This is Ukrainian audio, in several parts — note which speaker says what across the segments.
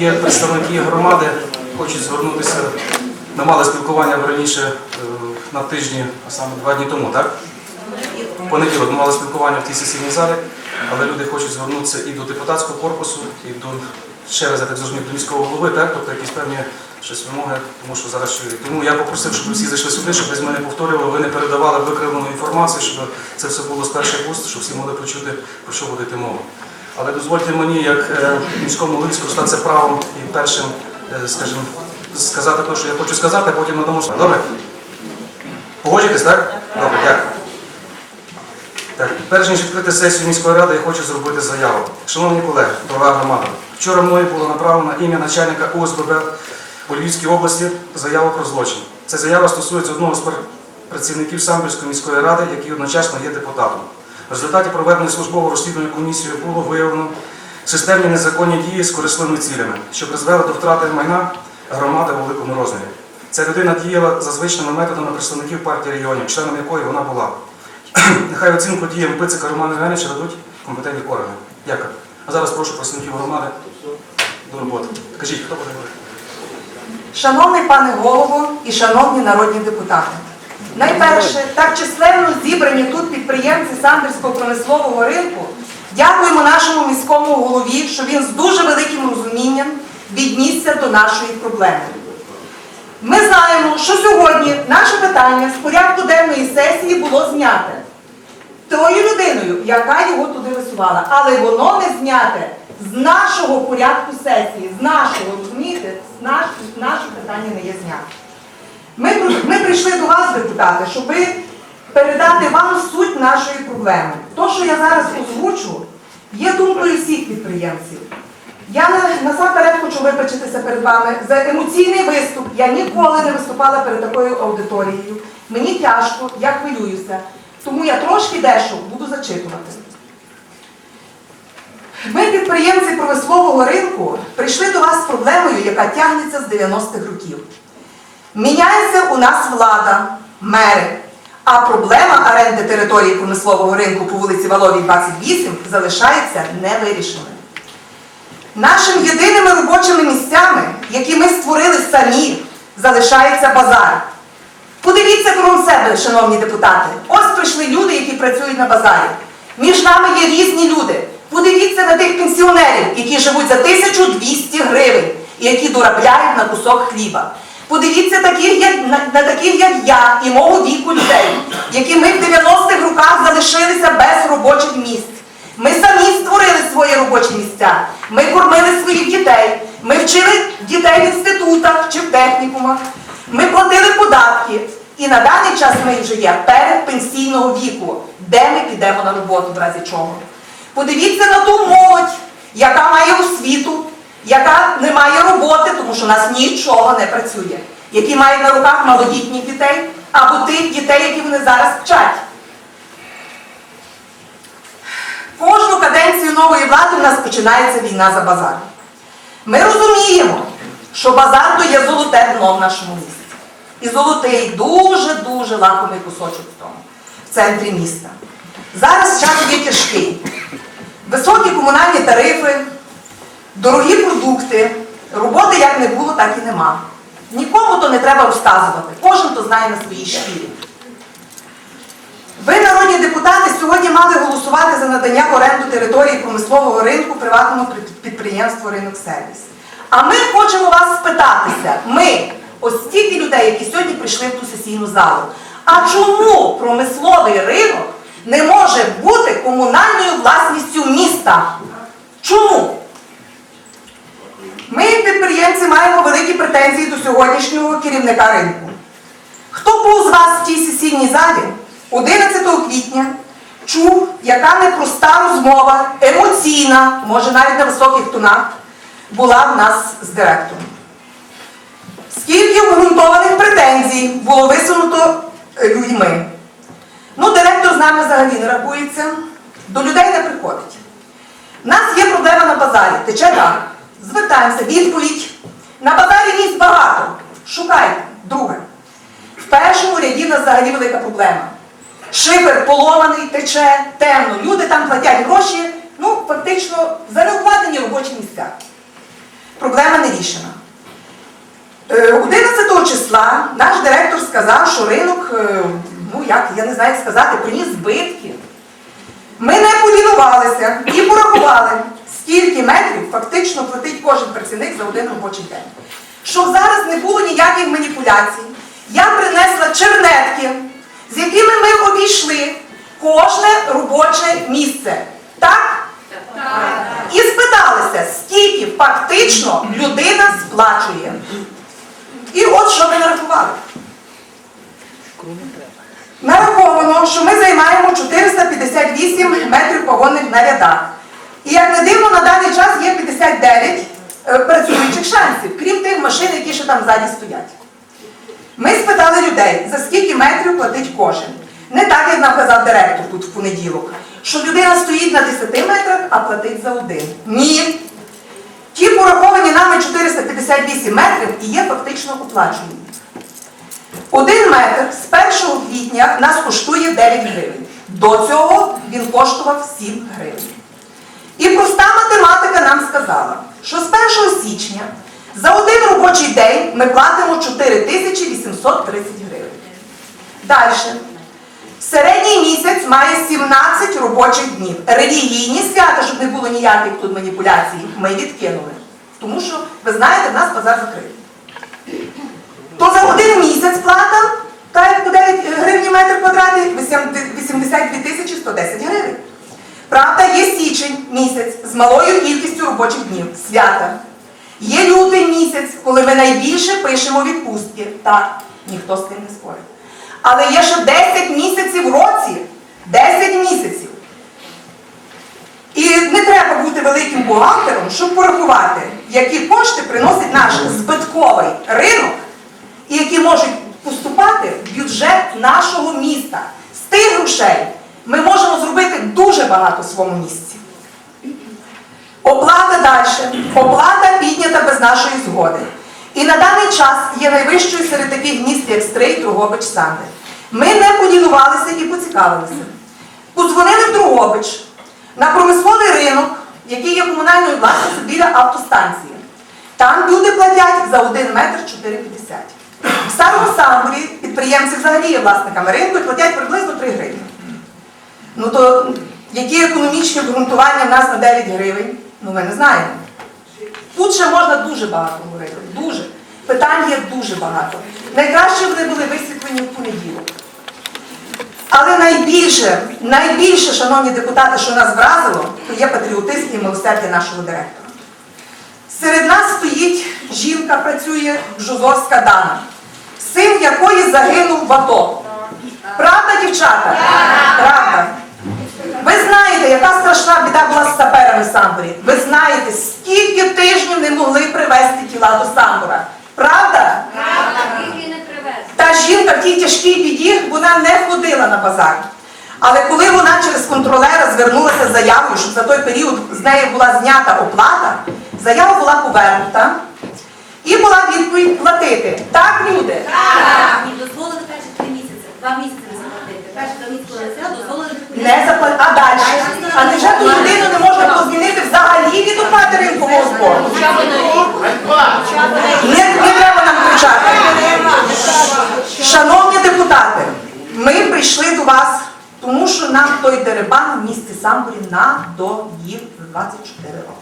Speaker 1: є представники громади, хочуть звернутися. Ми мали спілкування раніше е, на тижні, а саме два дні тому, так? Понеділок ми мали спілкування в тій сесійній залі, але люди хочуть звернутися і до депутатського корпусу, і до ще раз, я так зрозумів, до міського голови, так? Тобто якісь певні щось вимоги, тому що зараз чую. Тому я попросив, щоб всі зайшли сюди, щоб без мене повторювали, ви не передавали викривлену інформацію, щоб це все було з перших вуст, щоб всі могли почути, про що буде йти мова. Але дозвольте мені, як е, міському лицю, скористатися правом і першим, е, скажімо, сказати те, що я хочу сказати, а потім надамо слово. Добре? Погоджуєтесь, так? Добре, дякую. Так, перш ніж відкрити сесію міської ради, я хочу зробити заяву. Шановні колеги, дорога громада, вчора мною було направлено ім'я начальника ОСББ у Львівській області заяву про злочин. Ця заява стосується одного з працівників Самбірської міської ради, який одночасно є депутатом. В результаті проведеної службової розслідування комісією було виявлено системні незаконні дії з корисливими цілями, що призвели до втрати майна громади у великому розмірі. Ця людина діяла за звичними методами представників партії регіонів, членом якої вона була. Нехай оцінку діям Пицика Романа Івановича дадуть компетентні органи. Дякую. А зараз прошу представників громади до роботи. Кажіть, хто буде говорити?
Speaker 2: Шановний пане голово і шановні народні депутати, найперше, так численно зібрані тут підприємці Самбірського промислового ринку, дякуємо нашому міському голові, що він з дуже великим розумінням віднісся до нашої проблеми. Ми знаємо, що сьогодні наше питання з порядку денної сесії було зняте тою людиною, яка його туди висувала. Але воно не зняте з нашого порядку сесії, з нашого, розумієте, з наш, наше питання не є зняте. Ми, ми прийшли до вас, депутати, щоб передати вам суть нашої проблеми. То, що я зараз озвучу, є думкою всіх підприємців. Я насамперед хочу вибачитися перед вами за емоційний виступ. Я ніколи не виступала перед такою аудиторією. Мені тяжко, я хвилююся. Тому я трошки дещо буду зачитувати. Ми, підприємці промислового ринку, прийшли до вас з проблемою, яка тягнеться з 90-х років. Міняється у нас влада, мери, а проблема оренди території промислового ринку по вулиці Валовій, 28 залишається невирішеною. Нашими єдиними робочими місцями, які ми створили самі, залишається базар. Подивіться кругом себе, шановні депутати. Ось прийшли люди, які працюють на базарі. Між нами є різні люди. Подивіться на тих пенсіонерів, які живуть за 1200 гривень і які дорабляють на кусок хліба. Подивіться таких, як, на, на таких, як я і мого віку людей, які ми в 90-х роках залишилися без робочих місць. Ми самі створили свої робочі місця. Ми кормили своїх дітей. Ми вчили дітей в інститутах чи в технікумах. Ми платили податки. І на даний час ми вже є перед пенсійного віку, де ми підемо на роботу в разі чого. Подивіться на ту молодь, яка має освіту, яка не має роботи, тому що у нас нічого не працює, які мають на руках малодітніх дітей або тих дітей, які вони зараз вчать. Кожну каденцію нової влади в нас починається війна за базар. Ми розуміємо, що базар то є золоте дно в нашому місті. І золотий дуже-дуже лакомий кусочок в тому, в центрі міста. Зараз час є тяжкий. Високі комунальні тарифи, дорогі продукти, роботи як не було, так і нема. Нікому то не треба розказувати, кожен то знає на своїй шкірі. Ви, народні депутати, сьогодні мали голосувати за надання в оренду території промислового ринку приватному під- підприємству Ринок Сервіс. А ми хочемо вас спитатися, ми, ось стільки людей, які сьогодні прийшли в ту сесійну залу, а чому промисловий ринок не може бути комунальною власністю міста? Чому? Ми, підприємці, маємо великі претензії до сьогоднішнього керівника ринку. Хто був з вас в тій сесійній залі 11 квітня чув, яка непроста розмова, емоційна, може навіть на високих тонах, була в нас з директором. Скільки обґрунтованих претензій було висунуто е, людьми. Ну, директор з нами взагалі не рахується, до людей не приходить. У нас є проблема на базарі, тече так. Звертаємося, відповідь. На базарі місць багато. Шукайте. Друге. В першому ряді в нас взагалі велика проблема. Шифер поломаний, тече, темно. Люди там платять гроші, ну, фактично, за неукладені робочі місця. Проблема вирішена. Е, 11 числа наш директор сказав, що ринок, е, ну як, я не знаю, як сказати, приніс збитки. Ми не полінувалися і порахували, скільки метрів фактично платить кожен працівник за один робочий день. Щоб зараз не було ніяких маніпуляцій, я принесла чернетки, з якими ми обійшли кожне робоче місце. Так? І спиталися, скільки фактично людина сплачує. І от що ми нарахували. Нараховано, що ми займаємо 458 метрів погонних на рядах. І як не дивно, 9 е, працюючих шансів, крім тих машин, які ще там ззаді стоять. Ми спитали людей, за скільки метрів платить кожен. Не так, як нам казав директор тут в понеділок, що людина стоїть на 10 метрах, а платить за один. Ні. Ті пораховані нами 458 метрів і є фактично оплачені. Один метр з 1 квітня нас коштує 9 гривень. До цього він коштував 7 гривень. І проста математика січня за один робочий день ми платимо 4830 гривень. Далі. Середній місяць має 17 робочих днів. Релігійні свята, щоб не було ніяких тут маніпуляцій, ми відкинули. Тому що, ви знаєте, в нас базар закритий. То за один місяць плата, та як по 9 гривень метр квадратний, 82 тисячі 110 гривень. Правда, є січень місяць з малою кількістю робочих днів, свята. Є лютий місяць, коли ми найбільше пишемо відпустки. Так, ніхто з тим не спорить. Але є ще 10 місяців в році. 10 місяців. І не треба бути великим бухгалтером, щоб порахувати, які кошти приносить наш збитковий ринок, і які можуть поступати в бюджет нашого міста. З тих грошей ми можемо зробити дуже багато в своєму місці. Оплата далі. Оплата піднята без нашої згоди. І на даний час є найвищою серед таких міст, як Стрий, Другобич, Санди. Ми не полінувалися і поцікавилися. Подзвонили в Другобич на промисловий ринок, який є комунальною власністю біля автостанції. Там люди платять за 1 метр 4,50. В старому самбурі підприємці взагалі є власниками ринку і платять приблизно 3 гривні. Ну то які економічні обґрунтування в нас на 9 гривень? Ну ми не знаємо. Тут ще можна дуже багато говорити. Дуже. Питань є дуже багато. Найкраще вони були висвітлені в понеділок. Але найбільше, найбільше, шановні депутати, що нас вразило, то є патріотизм і милосердя нашого директора. Серед нас стоїть жінка, працює Жозовська Дана, син якої загинув в АТО. Правда, дівчата? Правда. Знаєте, яка страшна біда була з саперами в Самборі. Ви знаєте, скільки тижнів не могли привезти тіла до Самбора. Правда?
Speaker 3: Їх не привез.
Speaker 2: Та жінка в тій тяжкій біді, вона не ходила на базар. Але коли вона через контролера звернулася з заявою, щоб за той період з неї була знята оплата, заява була повернута і була відповідь платити. Так, люди?
Speaker 3: Так. Ні, дозволили перші три місяці. Два місяці не заплатити.
Speaker 2: А далі? А невже ту людину не можна було змінити взагалі від оплати ринкового збору? Не, не треба нам кричати. Шановні депутати, ми прийшли до вас, тому що нам той дерибан в місті Самборі надоїв за 24 роки.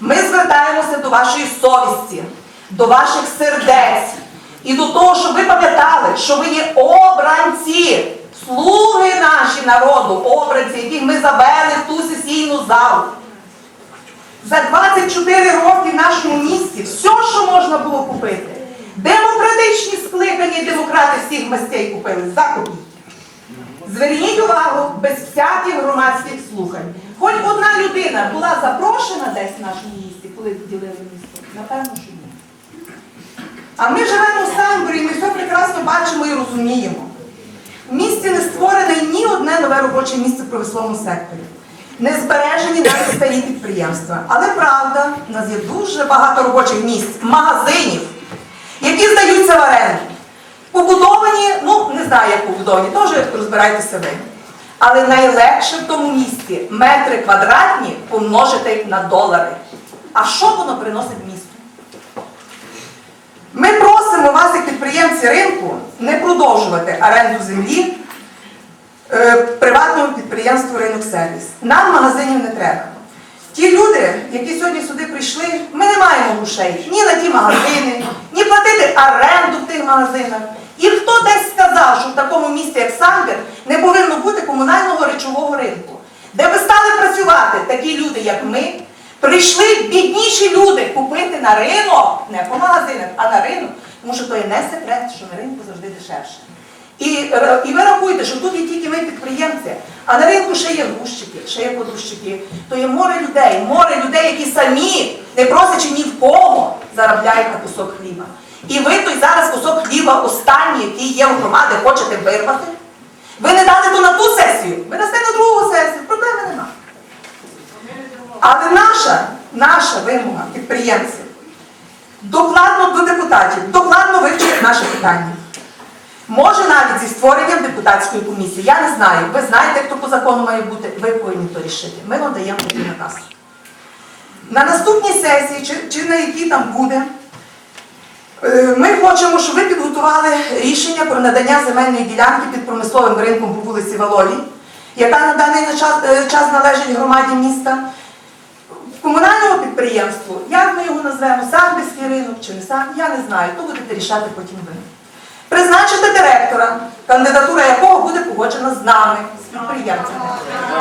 Speaker 2: Ми звертаємося до вашої совісті, до ваших сердець і до того, щоб ви пам'ятали, що ви є обранці, слуги наші народу, обранці, яких ми завели в ту сесійну залу. За 24 роки в нашому місті все, що можна було купити. Демократичні скликані демократи всіх мастей купили за. Зверніть увагу, без всяких громадських слухань. Хоч одна людина була запрошена десь в нашому місті, коли ділили місто? Напевно, що ні. А ми живемо в Самбурі, і ми все прекрасно бачимо і розуміємо. В місті не створене ні одне нове робоче місце в промисловому секторі. Не збережені навіть старі підприємства. Але правда, в нас є дуже багато робочих місць, магазинів, які здаються в оренду. Побудовані, ну не знаю, як побудовані, теж розбирайтеся ви. Але найлегше в тому місці метри квадратні помножити на долари. А що воно приносить місту? Ми просимо вас, як підприємці ринку, не продовжувати оренду землі е, приватному підприємству Ринок Сервіс. Нам магазинів не треба. Ті люди, які сьогодні сюди прийшли, ми не маємо грошей ні на ті магазини, ні платити оренду в тих магазинах. І хто десь сказав, що в такому місті, як Самбір, не повинно бути комунального речового ринку, де би стали працювати такі люди, як ми, прийшли бідніші люди купити на ринок, не по магазинах, а на ринок, тому що то є не секрет, що на ринку завжди дешевше. І, е, і ви рахуєте, що тут є тільки ми підприємці, а на ринку ще є грузчики, ще є подущики. То є море людей, море людей, які самі, не просячи ні в кого, заробляють на кусок хліба. І ви той зараз кусок хліба останній, який є у громади, хочете вирвати. Ви не дали то на ту сесію, ви дасте на другу сесію, проблеми нема. Але наша, наша вимога підприємців докладно до депутатів, докладно вивчити наше питання. Може навіть зі створенням депутатської комісії. Я не знаю. Ви знаєте, хто по закону має бути, ви повинні то рішити. Ми вам даємо такий наказ. На наступній сесії, чи, чи на якій там буде, е, ми хочемо, щоб ви підготували рішення про надання земельної ділянки під промисловим ринком по вулиці Валовій, яка на даний е, час належить громаді міста. Комунальному підприємству, як ми його назвемо, Самбірський ринок чи не сам, я не знаю, то будете рішати потім ви. Призначити директора, кандидатура якого буде погоджена з нами, з підприємцями.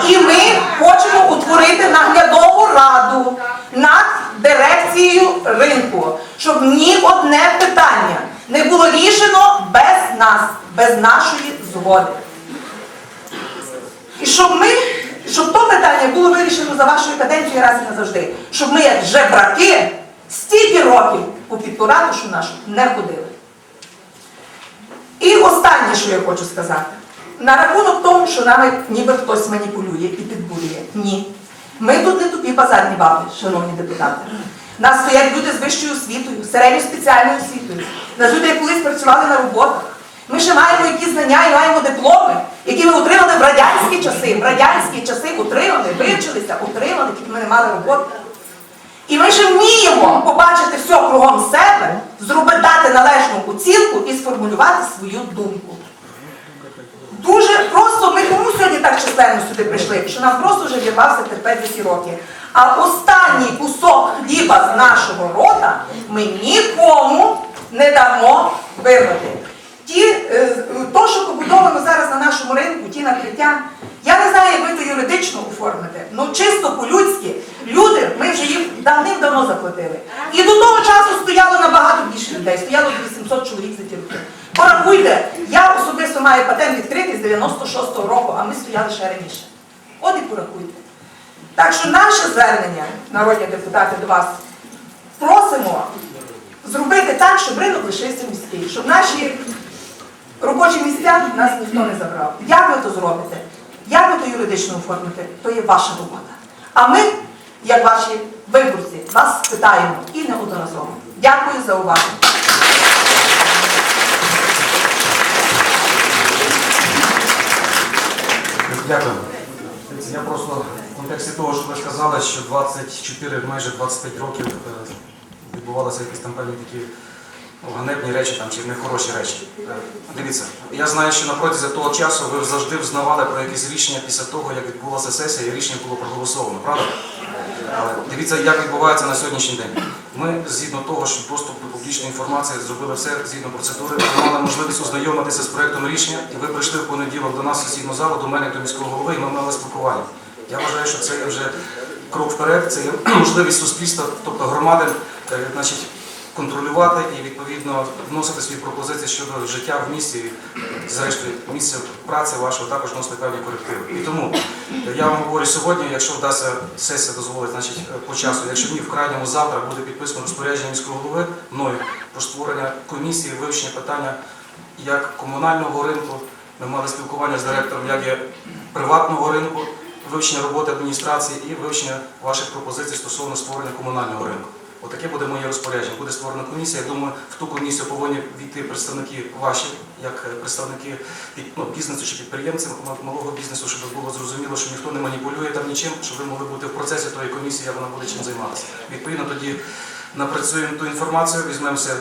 Speaker 2: І ми хочемо утворити наглядову раду над дирекцією ринку, щоб ні одне питання не було рішено без нас, без нашої згоди. І щоб ми, щоб то за вашою каденцією раз і назавжди, щоб ми, як жебраки, стільки років по підпоратушу нашу не ходили. І останнє, що я хочу сказати, на рахунок того, що нами ніби хтось маніпулює і підбурює. Ні. Ми тут не тупі базарні баби, шановні депутати. Нас стоять люди з вищою освітою, середньою спеціальною освітою. Нас люди, які колись працювали на роботах. Ми ще маємо якісь знання і маємо дипломи, які ми отримали в радянські часи. В радянські часи отримали, вивчилися, отримали, тільки ми не мали роботи. І ми ще вміємо побачити все кругом себе, зробити дати належну оцінку і сформулювати свою думку. Дуже просто ми тому сьогодні так численно сюди прийшли, що нам просто вже вірвався терпець ці роки. А останній кусок хліба з нашого рота ми нікому не дамо вирвати. Ті, е, то, що побудовано зараз на нашому ринку, ті накриття, я не знаю, як ви то юридично оформите, ну чисто по-людськи, люди, ми вже їм давним-давно заплатили. І до того часу стояло набагато більше людей, стояло 800 чоловік за ті роки. Порахуйте, я особисто маю патент відкритий з 96-го року, а ми стояли ще раніше. От і порахуйте. Так що наше звернення, народні депутати, до вас, просимо зробити так, щоб ринок лишився міський, щоб наші робочі місця нас ніхто не забрав. Як ви то зробите? Як ви то юридично оформите, то є ваша робота. А ми, як ваші виборці, вас питаємо і неодноразово. Дякую за увагу.
Speaker 1: Дякую. Я просто в контексті того, що ви сказали, що 24, майже 25 років е, відбувалися якісь там певні такі ганебні речі там, чи нехороші речі. Е, Дивіться, я знаю, що на протязі того часу ви завжди взнавали про якісь рішення після того, як відбулася сесія і рішення було проголосовано, правда? Але дивіться, як відбувається на сьогоднішній день. Ми, згідно того, що доступ до публічної інформації зробили все згідно процедури, ви мали можливість ознайомитися з проектом рішення, і ви прийшли в понеділок до нас в залу, до мене, до міського голови, і ми мали спілкування. Я вважаю, що це є вже крок вперед, це є можливість суспільства, тобто громади, е, значить, контролювати і відповідно вносити свої пропозиції щодо життя в місті, зрештою, місця праці вашого також вносити певні корективи. І тому е, я вам говорю сьогодні, якщо вдасться сесія дозволить, значить е, по часу, якщо ні, в крайньому завтра буде підписано розпорядження міського голови мною про створення комісії, вивчення питання як комунального ринку. Ми мали спілкування з директором, як і приватного ринку, вивчення роботи адміністрації і вивчення ваших пропозицій стосовно створення комунального ринку. Отаке буде моє розпорядження. Буде створена комісія. Я думаю, в ту комісію повинні війти представники ваші, як е, представники ну, бізнесу чи підприємців малого бізнесу, щоб було зрозуміло, що ніхто не маніпулює там нічим, щоб ви могли бути в процесі тої комісії, як вона буде чим займатися. Відповідно, тоді напрацюємо ту інформацію, візьмемося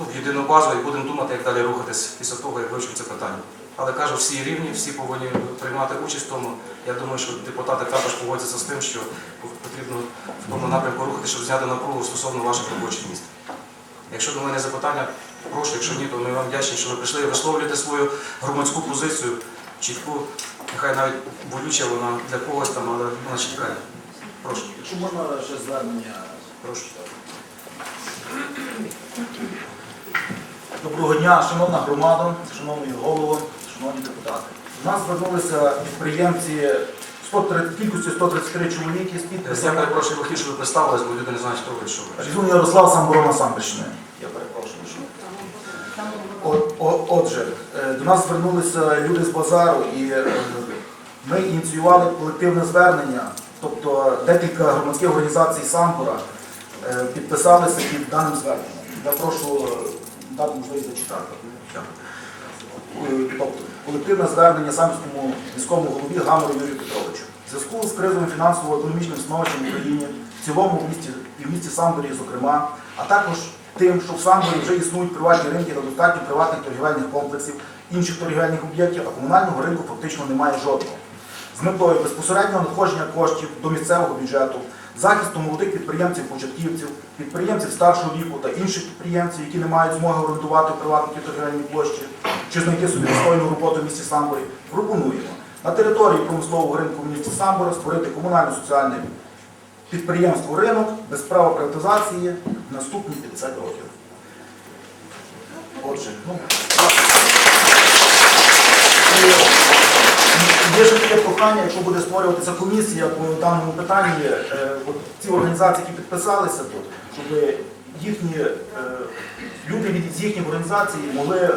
Speaker 1: ну, в єдину базу і будемо думати, як далі рухатись після того, як вивчимо це питання. Але кажу, всі рівні, всі повинні приймати участь в тому. Я думаю, що депутати також погодяться з тим, що потрібно в тому напрямку рухатися, щоб зняти напругу стосовно ваших робочих місць. Якщо до мене запитання, прошу, якщо ні, то ми вам вдячні, що ви прийшли і висловлюєте свою громадську позицію, чітку, нехай навіть болюча вона для когось там, але вона чітка. Прошу,
Speaker 4: Якщо можна ще звернення.
Speaker 1: прошу.
Speaker 4: Доброго дня, шановна громада, шановний голово, шановні депутати. До нас звернулися підприємці 103, кількістю 133 чоловіки з
Speaker 1: Я
Speaker 4: підписами.
Speaker 1: перепрошую вихід, що ви представились, бо люди не знають, хто ви, що ви.
Speaker 4: Різун Ярослав Самборона Самбричне. Я перепрошую. що. О- о- Отже, е, до нас звернулися люди з базару і е, ми ініціювали колективне звернення, тобто декілька громадських організацій Самбора е, підписалися під даним зверненням. Я прошу дати можливість зачитати. Е, Тобто, колективне звернення самському міському голові Гамору Юрію Петровичу. В зв'язку з кризовим фінансово-економічним становищем в Україні, в цілому в місті і в місті Самборі, зокрема, а також тим, що в Самборі вже існують приватні ринки та достатньо приватних торгівельних комплексів, інших торгівельних об'єктів, а комунального ринку фактично немає жодного. З метою безпосереднього надходження коштів до місцевого бюджету, захисту молодих підприємців-початківців, підприємців старшого віку та інших підприємців, які не мають змоги орендувати приватні торгівельні площі чи знайти собі достойну роботу в місті Самборі, пропонуємо на території промислового ринку в місті Самбора створити комунально-соціальне підприємство ринок без права приватизації в наступні 50 років. Отже, ну. і Є ще таке прохання, якщо буде створюватися комісія по даному питанні, е, от ці організації, які підписалися тут, щоб їхні е, люди від з їхніх організацій могли е,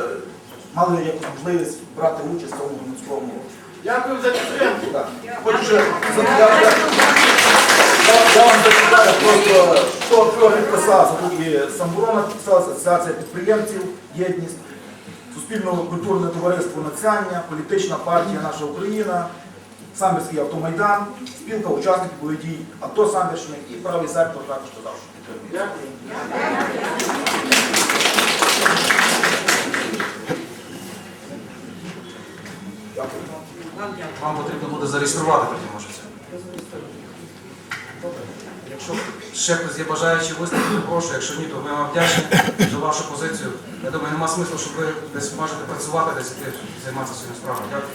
Speaker 4: мали якусь можливість брати участь в цьому громадському.
Speaker 5: Дякую за підтримку.
Speaker 4: Хочу я, вам зачитаю просто, хто підписався. Тут і Самборона підписалася, Асоціація підприємців, єдність, Суспільно-культурне товариство Нацяння, політична партія Наша Україна, Самбірський автомайдан, спілка учасників бойових дій, АТО Самбірщини і правий сектор також казав, що підтримує.
Speaker 1: Вам потрібно буде зареєструвати потім, може це. Якщо ще хтось є бажаючі виступити, прошу. Якщо ні, то ми вам вдячні за вашу позицію. Я думаю, нема смислу, щоб ви десь можете працювати, десь займатися своїм справою. Дякую.